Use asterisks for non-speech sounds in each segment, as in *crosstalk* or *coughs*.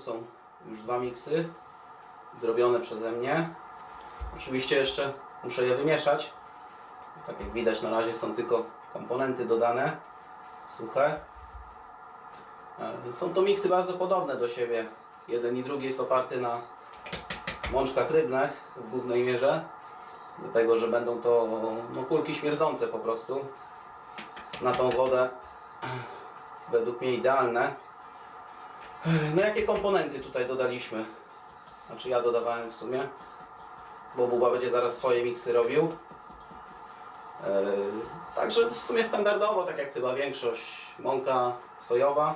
są już dwa miksy zrobione przeze mnie. Oczywiście jeszcze muszę je wymieszać. Tak jak widać na razie są tylko komponenty dodane, suche. E, Są to miksy bardzo podobne do siebie. Jeden i drugi jest oparty na mączkach rybnych w głównej mierze. Dlatego, że będą to no, kulki śmierdzące po prostu. Na tą wodę *clears throat* według mnie idealne. No jakie komponenty tutaj dodaliśmy? Znaczy ja dodawałem w sumie, bo Buba będzie zaraz swoje miksy robił. Yy, Także w sumie standardowo, tak jak chyba większość, mąka sojowa,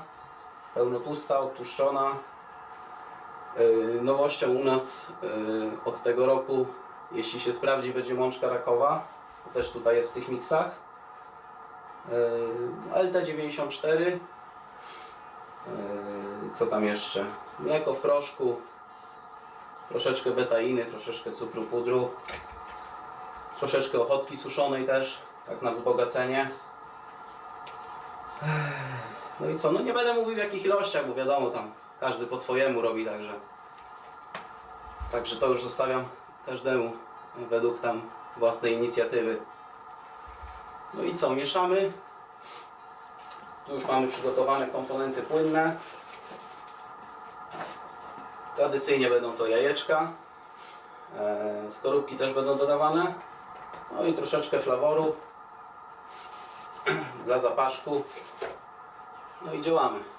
pełnotłusta, odtłuszczona. Yy, Nowością u nas yy, od tego roku, jeśli się sprawdzi, będzie mączka rakowa. Też tutaj jest w tych miksach. Yy, LT94. Co tam jeszcze? Mleko w proszku. Troszeczkę betainy, troszeczkę cukru pudru. Troszeczkę ochotki suszonej też, tak na wzbogacenie. No i co? No nie będę mówił w jakich ilościach, bo wiadomo tam każdy po swojemu robi także. Także to już zostawiam każdemu według tam własnej inicjatywy. No i co? Mieszamy. Tu już mamy przygotowane komponenty płynne. Tradycyjnie będą to jajeczka. E, Skorupki też będą dodawane. No i troszeczkę flaworu *clears throat* dla zapaszku. No i działamy.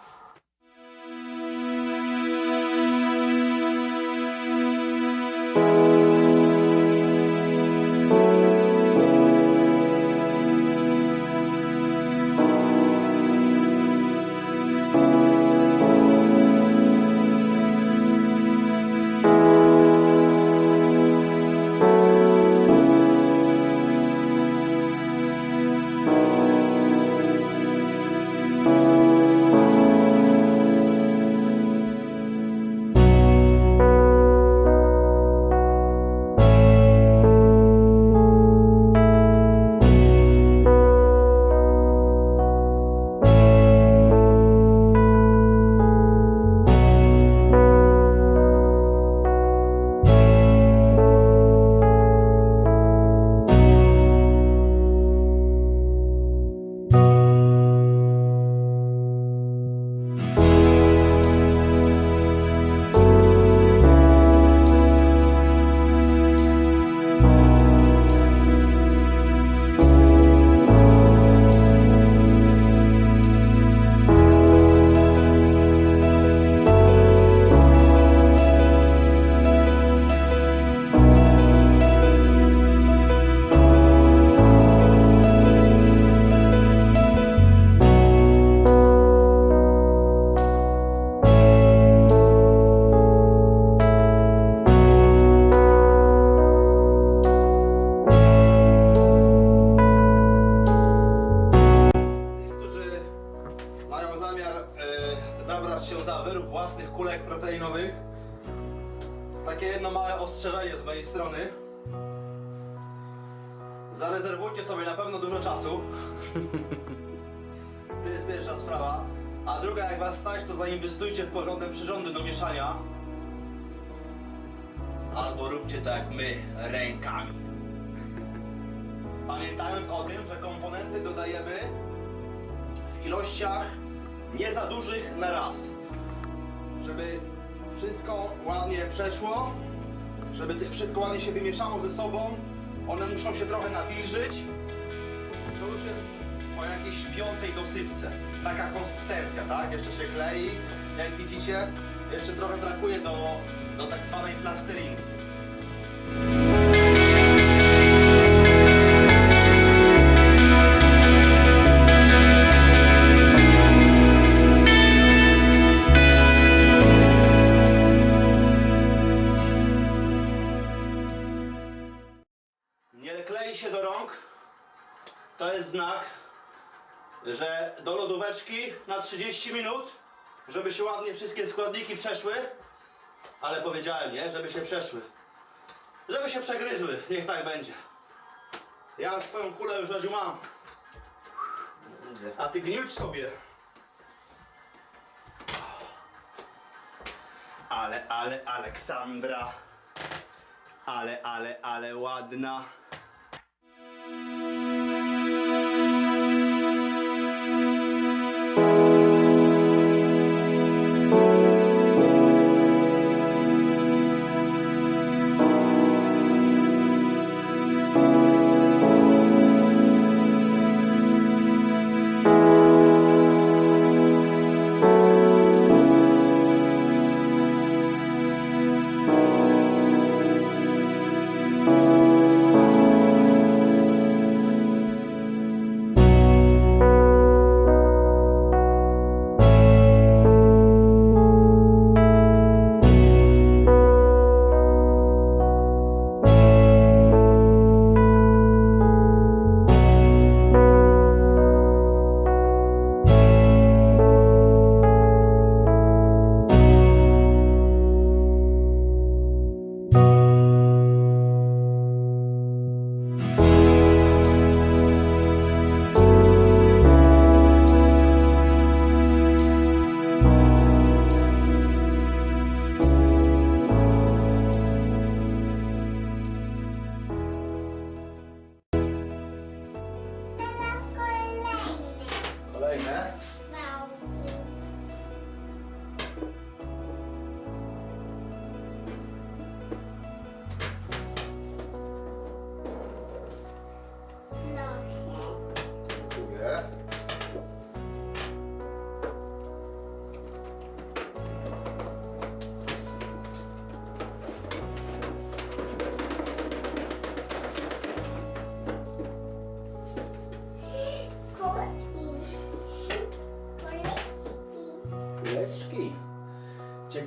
Porządne przyrządy do mieszania. Albo róbcie to jak my, rękami. Pamiętając o tym, że komponenty dodajemy w ilościach nie za dużych na raz. Żeby wszystko ładnie przeszło, żeby wszystko ładnie się wymieszało ze sobą, one muszą się trochę nawilżyć. To już jest po jakiejś piątej dosypce. Taka konsystencja, tak? Jeszcze się klei. Jak widzicie, jeszcze trochę brakuje do, do tak zwanej plastelinki. Składniki przeszły. Ale powiedziałem, nie? Żeby się przeszły. Żeby się przegryzły. Niech tak będzie. Ja swoją kulę już Radziu mam. A ty gnióć sobie. ale, ale, Aleksandra. Ale, ale, ale ładna.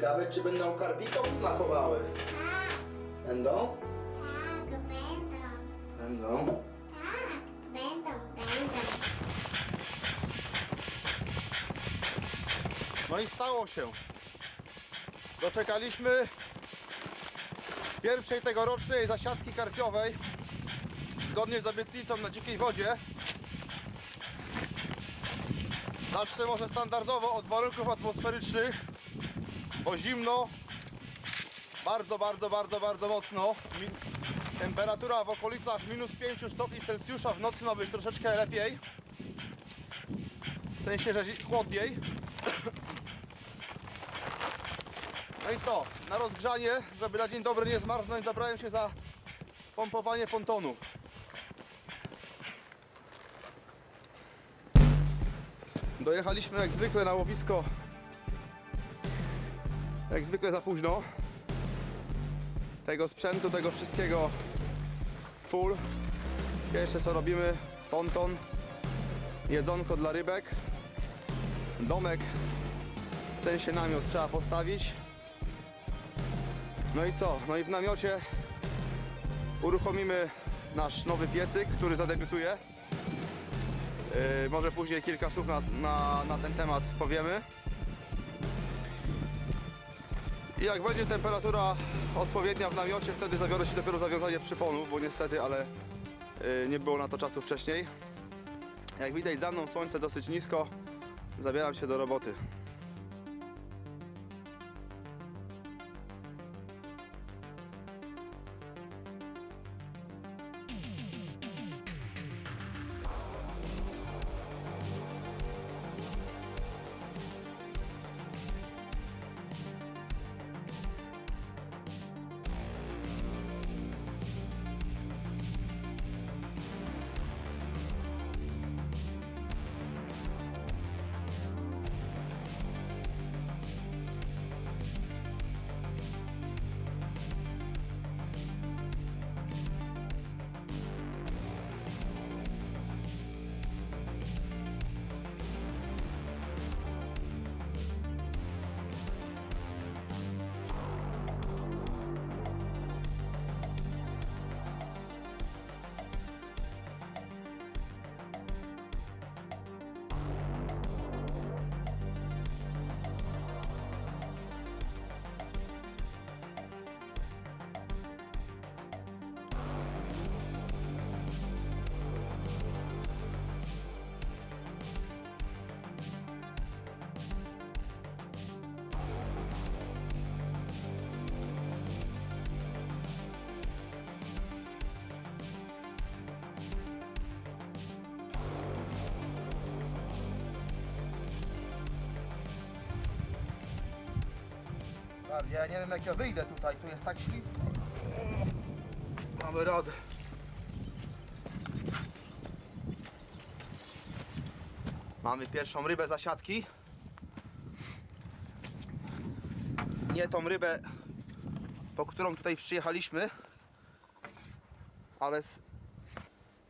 Ciekawe, czy będą karbikom smakowały. Tak, Będą? tak, będą. Będą. Tak, będą, będą. No i stało się. Doczekaliśmy pierwszej tegorocznej zasiadki karpiowej zgodnie z obietnicą na dzikiej wodzie. Zacznę może standardowo od warunków atmosferycznych, bo zimno, bardzo, bardzo, bardzo, bardzo mocno. Temperatura w okolicach minus 5 stopni Celsjusza w nocy ma być troszeczkę lepiej. W sensie, że chłodniej. *clears throat* No i co? Na rozgrzanie, żeby na dzień dobry nie zmarznąć, zabrałem się za pompowanie pontonu. Dojechaliśmy jak zwykle na łowisko. Jak zwykle za późno. Tego sprzętu, tego wszystkiego full. Pierwsze co robimy, ponton, jedzonko dla rybek, domek, w sensie namiot trzeba postawić. No i co? No i w namiocie uruchomimy nasz nowy piecyk, który zadebiutuje. Yy, może później kilka słów na, na, na ten temat powiemy. I jak będzie temperatura odpowiednia w namiocie, wtedy zabiorę się dopiero za wiązanie przyponu, bo niestety, ale yy, nie było na to czasu wcześniej. Jak widać za mną słońce dosyć nisko, zabieram się do roboty. Ja nie wiem jak ja wyjdę tutaj, tu jest tak ślisko. Mamy radę. Mamy pierwszą rybę zasiadki. Nie tą rybę, po którą tutaj przyjechaliśmy, ale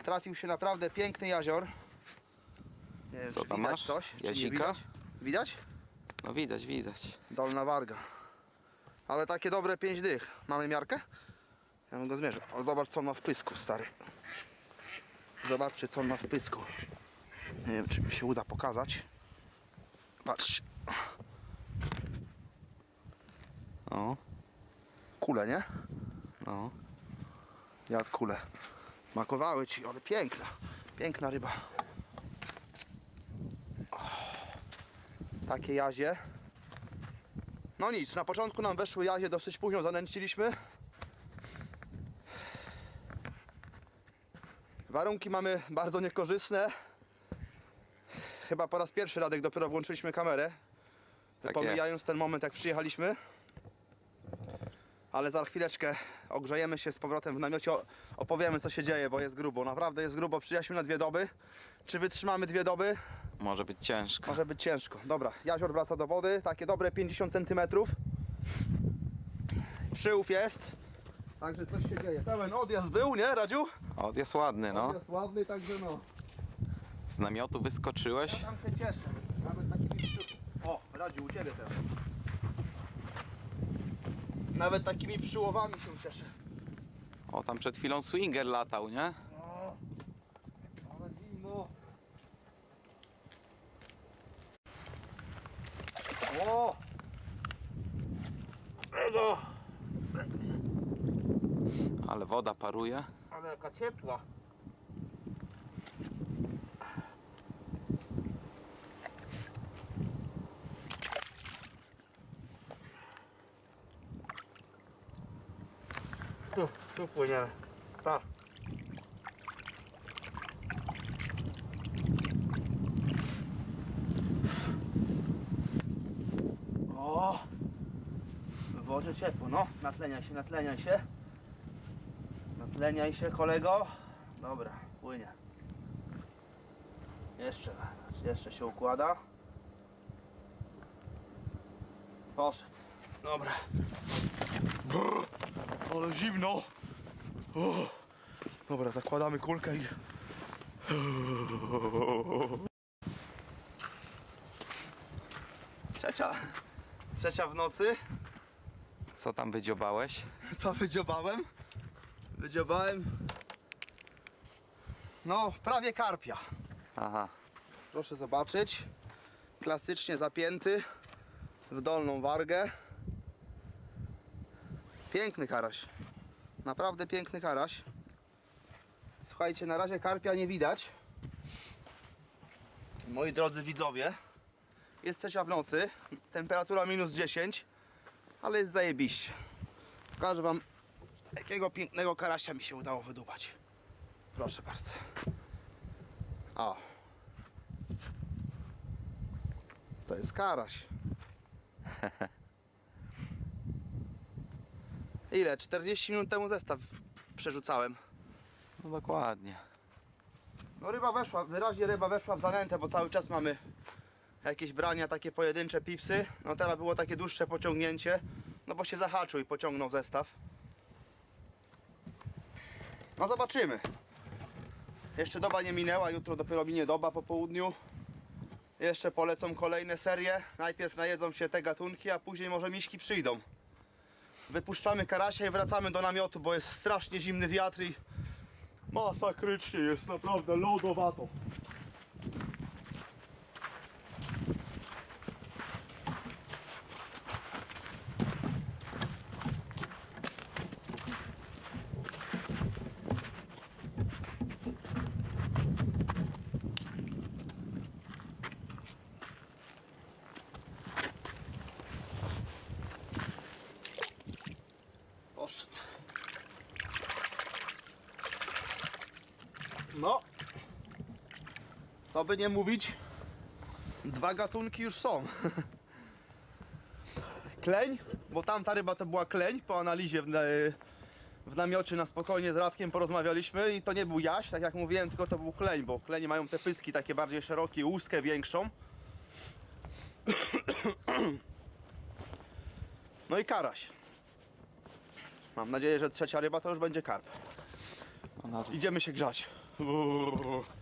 trafił się naprawdę piękny jazior. Nie wiem, Co czy tam widać masz? coś? Czy nie Jazika? widać? Widać? No widać, widać. Dolna warga. Ale takie dobre pięć dych. Mamy miarkę? Ja bym go zmierzył. Ale zobacz co on ma w pysku, stary. Zobaczcie co on ma w pysku. Nie wiem czy mi się uda pokazać. Patrzcie. O, Kule, nie? no. Jadł kule. Makowały ci, ale piękna. Piękna ryba. Takie jazie. No nic, na początku nam weszły jazie, dosyć późno zanęciliśmy. Warunki mamy bardzo niekorzystne. Chyba po raz pierwszy Radek dopiero włączyliśmy kamerę. Tak pomijając ten moment jak przyjechaliśmy. Ale za chwileczkę ogrzejemy się z powrotem w namiocie, opowiemy co się dzieje, bo jest grubo. Naprawdę jest grubo. Przyjechaliśmy na dwie doby. Czy wytrzymamy dwie doby? Może być ciężko. Może być ciężko. Dobra, jazior wraca do wody, takie dobre 50 cm. Przyłów jest. Także coś się dzieje. Pełen odjazd był, nie Radziu? O, jest ładny, no. Odjazd ładny, także no. Z namiotu wyskoczyłeś. Ja tam się cieszę. Nawet takimi. O, Radziu, u Ciebie teraz. Nawet takimi przyłowami się cieszę. O, tam przed chwilą swinger latał, nie? O, ale zimno. O! Ego! Ale woda paruje. Ale jaka ciepła. Tu, tu płyniemy. Pa. O! W wodzie ciepło, no. Natleniaj się, natleniaj się. Natleniaj się kolego. Dobra, płynie. Jeszcze, jeszcze się układa. Poszedł. Dobra. Brr, ale zimno. Uff. Dobra, zakładamy kulkę i... Trzecia. Trzecia w nocy. Co tam wydziobałeś? Co wydziobałem? Wydziobałem. No, prawie karpia. Aha. Proszę zobaczyć. Klasycznie zapięty w dolną wargę. Piękny karaś. Naprawdę piękny karaś. Słuchajcie, na razie karpia nie widać. Moi drodzy widzowie, jest trzecia w nocy, temperatura minus 10, ale jest zajebiście. Pokażę wam, jakiego pięknego karasia mi się udało wydubać. Proszę bardzo. O. To jest karaś. *laughs* Ile? 40 minut temu zestaw przerzucałem. No dokładnie. No ryba weszła, wyraźnie ryba weszła w zanętę, bo cały czas mamy jakieś brania, takie pojedyncze pipsy. No teraz było takie dłuższe pociągnięcie, no bo się zahaczył i pociągnął zestaw. No zobaczymy. Jeszcze doba nie minęła, jutro dopiero minie doba po południu. Jeszcze polecą kolejne serie. Najpierw najedzą się te gatunki, a później może miśki przyjdą. Wypuszczamy karasia i wracamy do namiotu, bo jest strasznie zimny wiatr i Masakrycznie jest, naprawdę lodowato. Poszedł. No, co by nie mówić, dwa gatunki już są. *laughs* Kleń bo tamta ryba to była kleń po analizie w, w namiocie na spokojnie z Radkiem porozmawialiśmy i to nie był jaś, tak jak mówiłem, tylko to był kleń, bo klenie mają te pyski takie bardziej szerokie, łuskę większą. *coughs* No i karaś. Mam nadzieję, że trzecia ryba to już będzie karp. Idziemy się grzać. Nie *laughs*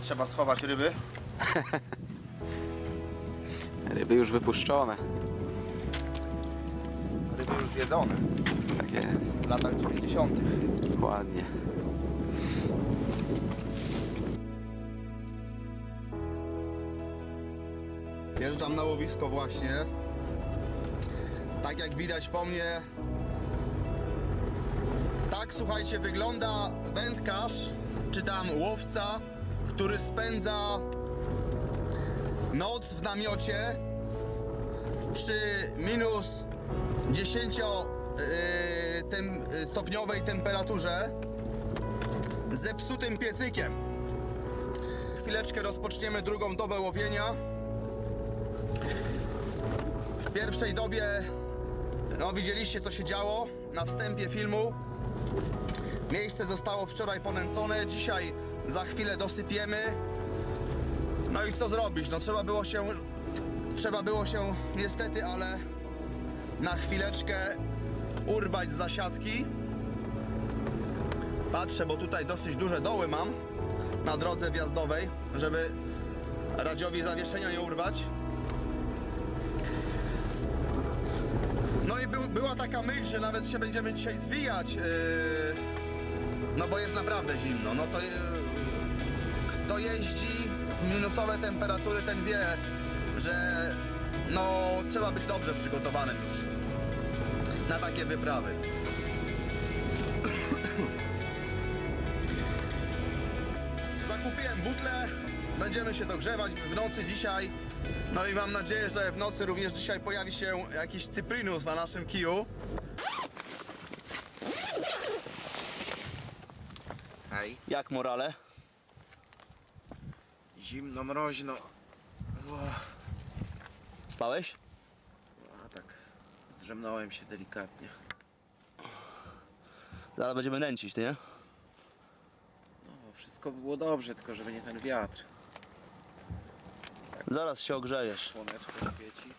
Trzeba schować ryby. *laughs* ryby już wypuszczone. Ryby już zjedzone Tak jest. w latach 90. Dokładnie. Wjeżdżam na łowisko właśnie. Tak jak widać po mnie. Tak słuchajcie, wygląda wędkarz, czy tam łowca, który spędza noc w namiocie przy minus 10 yy, tem, stopniowej temperaturze zepsutym piecykiem. Chwileczkę rozpoczniemy drugą dobę łowienia. W pierwszej dobie, no widzieliście co się działo na wstępie filmu. Miejsce zostało wczoraj ponęcone, dzisiaj za chwilę dosypiemy. No i co zrobić? No trzeba było się, trzeba było się niestety, ale na chwileczkę urwać z zasiadki. Patrzę, bo tutaj dosyć duże doły mam na drodze wjazdowej, żeby radziowi zawieszenia nie urwać. No i był, była taka myśl, że nawet się będziemy dzisiaj zwijać, yy, no bo jest naprawdę zimno. No to yy, kto jeździ w minusowe temperatury, ten wie, że no trzeba być dobrze przygotowanym już na takie wyprawy. *coughs* Zakupiłem butlę, będziemy się dogrzewać w nocy dzisiaj. No i mam nadzieję, że w nocy również dzisiaj pojawi się jakiś cyprynus na naszym kiju. Hej, Jak morale? Zimno, mroźno. Spałeś? a tak zdrzemnąłem się delikatnie. Zaraz będziemy nęcić, nie? No, wszystko było dobrze, tylko żeby nie ten wiatr. Zaraz się ogrzejesz. Słoneczko świeci.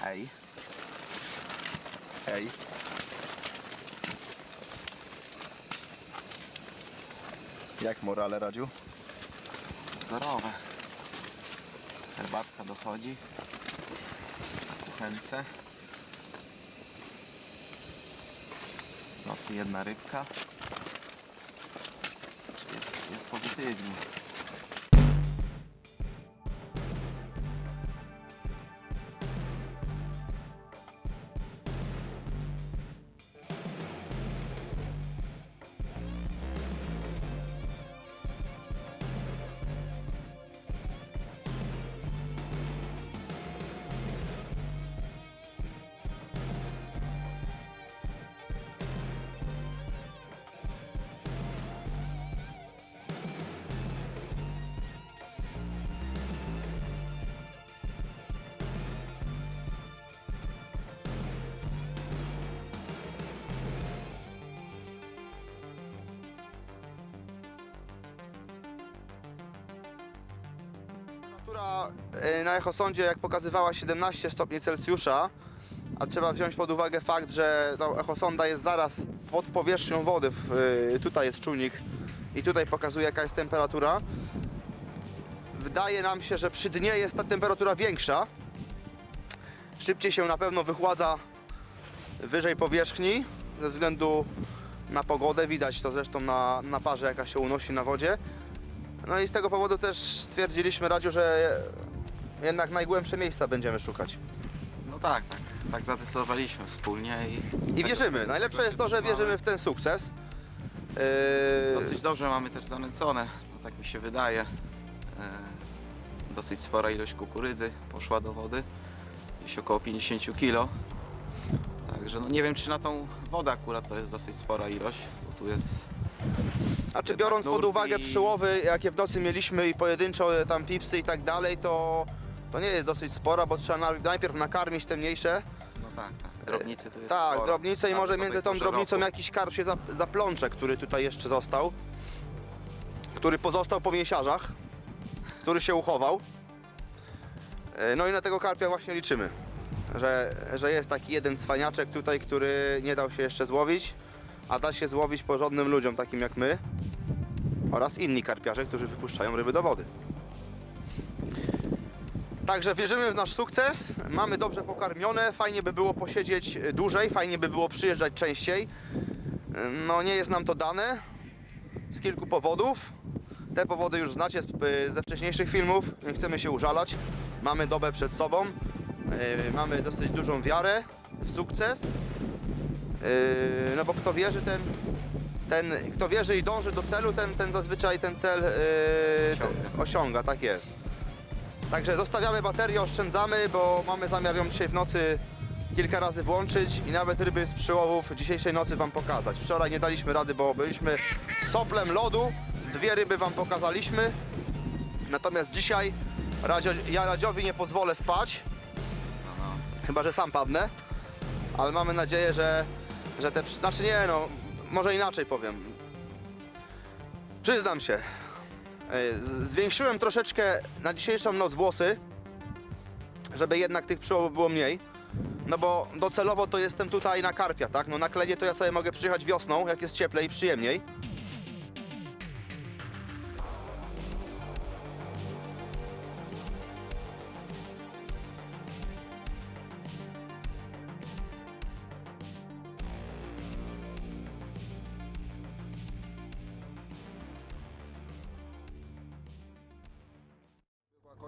Hej. Hej. Jak morale, Radziu? Wzorowe. Herbatka dochodzi. Kuchence. W nocy jedna rybka. Jest, jest pozytywnie. Temperatura e, na echosondzie jak pokazywała 17 stopni Celsjusza, a trzeba wziąć pod uwagę fakt, że ta echosonda jest zaraz pod powierzchnią wody. E, tutaj jest czujnik i tutaj pokazuje jaka jest temperatura. Wydaje nam się, że przy dnie jest ta temperatura większa. Szybciej się na pewno wychładza wyżej powierzchni ze względu na pogodę. Widać to zresztą na, na parze jaka się unosi na wodzie. No i z tego powodu też stwierdziliśmy Radziu, że jednak najgłębsze miejsca będziemy szukać. No tak, tak. Tak zadecydowaliśmy wspólnie i... I wierzymy. Najlepsze jest to, że wierzymy w ten sukces. Yy, Dosyć dobrze mamy też zanęcone, no tak mi się wydaje. E, Dosyć spora ilość kukurydzy poszła do wody, gdzieś około 50 kg. Także no nie wiem czy na tą wodę akurat to jest dosyć spora ilość, bo tu jest A czy jednak biorąc pod uwagę przyłowy, jakie w nocy mieliśmy i pojedynczo e, tam pipsy i tak dalej, to, to nie jest dosyć spora, bo trzeba na- najpierw nakarmić te mniejsze. no tak, tak. drobnicy tu jest Tak, sporo. drobnice i Nawet może tej między tą porze drobnicą roku. jakiś karp się zap- zaplącze, który tutaj jeszcze został. Który pozostał po mięsiarzach, który się uchował. E, No i na tego karpia właśnie liczymy. Że, że jest taki jeden cwaniaczek tutaj, który nie dał się jeszcze złowić, a da się złowić porządnym ludziom, takim jak my oraz inni karpiarze, którzy wypuszczają ryby do wody. Także wierzymy w nasz sukces, mamy dobrze pokarmione, fajnie by było posiedzieć dłużej, fajnie by było przyjeżdżać częściej. No nie jest nam to dane z kilku powodów. Te powody już znacie z, ze wcześniejszych filmów, nie chcemy się użalać. Mamy dobę przed sobą, yy, mamy dosyć dużą wiarę w sukces. Yy, no bo kto wierzy, ten, ten kto wierzy i dąży do celu, ten, ten zazwyczaj ten cel yy, Osiąga. osiąga, tak jest. Także zostawiamy baterię, oszczędzamy, bo mamy zamiar ją dzisiaj w nocy kilka razy włączyć i nawet ryby z przyłowów dzisiejszej nocy Wam pokazać. Wczoraj nie daliśmy rady, bo byliśmy soplem lodu, dwie ryby Wam pokazaliśmy. Natomiast dzisiaj Radzio, ja Radziowi nie pozwolę spać, chyba że sam padnę, ale mamy nadzieję, że, że te... Znaczy nie no, może inaczej powiem. Przyznam się, e, zwiększyłem troszeczkę na dzisiejszą noc włosy, żeby jednak tych przyłowów było mniej. No bo docelowo to jestem tutaj na karpia, tak? No na klenie to ja sobie mogę przyjechać wiosną, jak jest cieplej i przyjemniej.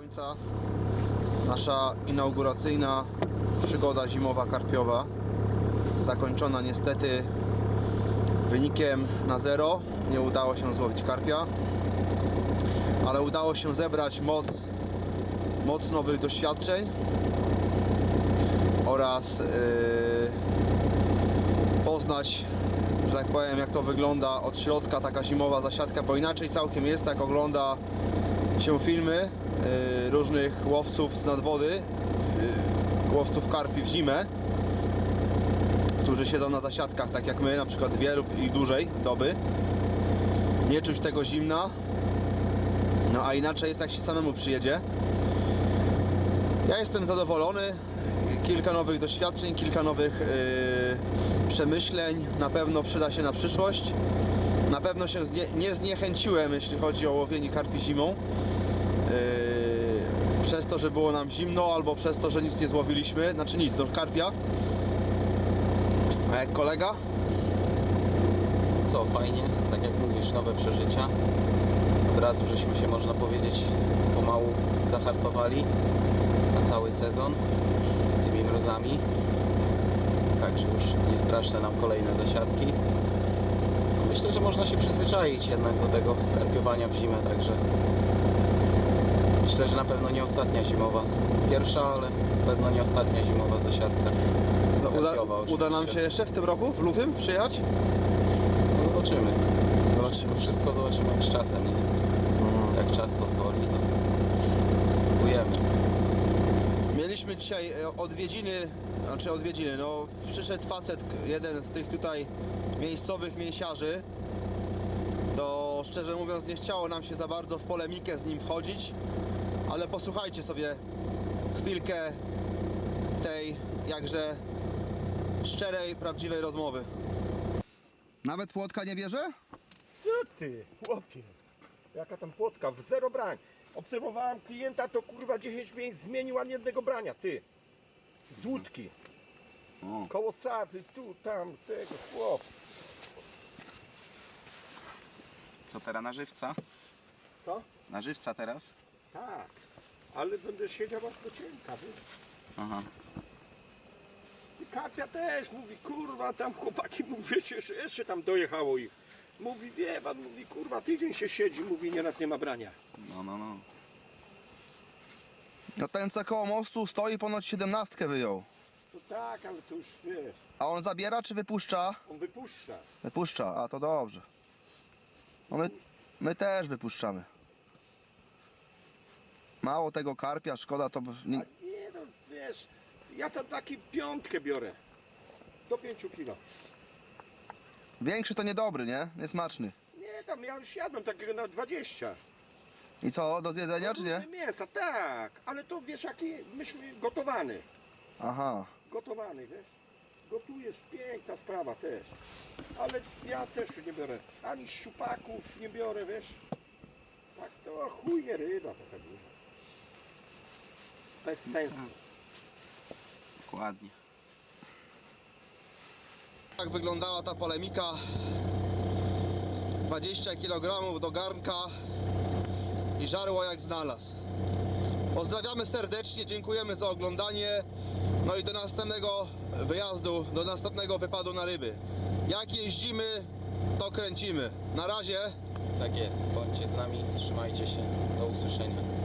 Końca nasza inauguracyjna przygoda zimowa karpiowa. Zakończona niestety wynikiem na zero. Nie udało się złowić karpia, ale udało się zebrać moc, moc nowych doświadczeń oraz yy, poznać, że tak powiem, jak to wygląda od środka taka zimowa zasiadka, bo inaczej całkiem jest, jak ogląda się filmy różnych łowców z nadwody, y, łowców karpi w zimę, którzy siedzą na zasiadkach, tak jak my, na przykład dwie lub i dłużej doby. Nie czuć tego zimna, no a inaczej jest jak się samemu przyjedzie. Ja jestem zadowolony, kilka nowych doświadczeń, kilka nowych y, przemyśleń, na pewno przyda się na przyszłość. Na pewno się nie, nie zniechęciłem, jeśli chodzi o łowienie karpi zimą. Przez to, że było nam zimno, albo przez to, że nic nie złowiliśmy, znaczy nic, do karpia. A jak kolega? Co, fajnie, tak jak mówisz, nowe przeżycia. Od razu żeśmy się, można powiedzieć, pomału zahartowali na cały sezon tymi mrozami. Także już nie straszne nam kolejne zasiadki. Myślę, że można się przyzwyczaić jednak do tego karpiowania w zimę, także myślę, że na pewno nie ostatnia zimowa. Pierwsza, ale pewno nie ostatnia zimowa zasiadka. No, Uda, Karpiowa uda nam oczywiście. się jeszcze w tym roku, w lutym, przyjechać? No zobaczymy. Zobaczymy. Wszystko, wszystko zobaczymy jak z czasem, nie? Jak czas pozwoli, to spróbujemy. Mieliśmy dzisiaj e, odwiedziny, znaczy odwiedziny, no przyszedł facet, k- jeden z tych tutaj miejscowych mięsiarzy. To szczerze mówiąc nie chciało nam się za bardzo w polemikę z nim wchodzić, Ale posłuchajcie sobie chwilkę tej jakże szczerej, prawdziwej rozmowy. Nawet płotka nie bierze? Co ty, chłopie? Jaka tam płotka? W zero brań. Obserwowałem klienta, to kurwa 10 miejsc zmienił, ani jednego brania, ty. Z łódki. O. Koło sadzy, tu, tam, tego, chłop. Co teraz na żywca? Co? Na żywca teraz? Tak. Ale będę siedział aż do cienka, wiesz? Aha. I Katia też mówi, kurwa, tam chłopaki, *laughs* mówię, że jeszcze tam dojechało ich. Mówi, wie pan, mówi, kurwa, tydzień się siedzi, mówi, nieraz nie ma brania. No, no, no. No ten co koło mostu stoi ponoć siedemnastkę wyjął. To tak, ale to już, wiesz, A on zabiera czy wypuszcza? on wypuszcza. Wypuszcza, a to dobrze. No my, my też wypuszczamy. Mało tego karpia, szkoda to... A Nie, nie, no, wiesz, ja tam taki piątkę biorę. Do 5 kilo. większy to niedobry, nie? Niesmaczny. Nie, tam ja już jadłem takiego na 20. I co, do zjedzenia czy nie? Mięsa, tak, ale to wiesz jaki, myśmy gotowany. Aha. Gotowany, wiesz. Gotujesz, piękna sprawa też. Ale ja też nie biorę, ani szczupaków nie biorę, wiesz. Tak to chujnie ryba taka duża. Bez sensu. Dokładnie. Tak wyglądała ta polemika. 20 kg do garnka i żarło jak znalazł. Pozdrawiamy serdecznie, dziękujemy za oglądanie. No i do następnego wyjazdu, do następnego wypadu na ryby. Jak jeździmy, to kręcimy. Na razie. Tak jest, bądźcie z nami, trzymajcie się, do usłyszenia.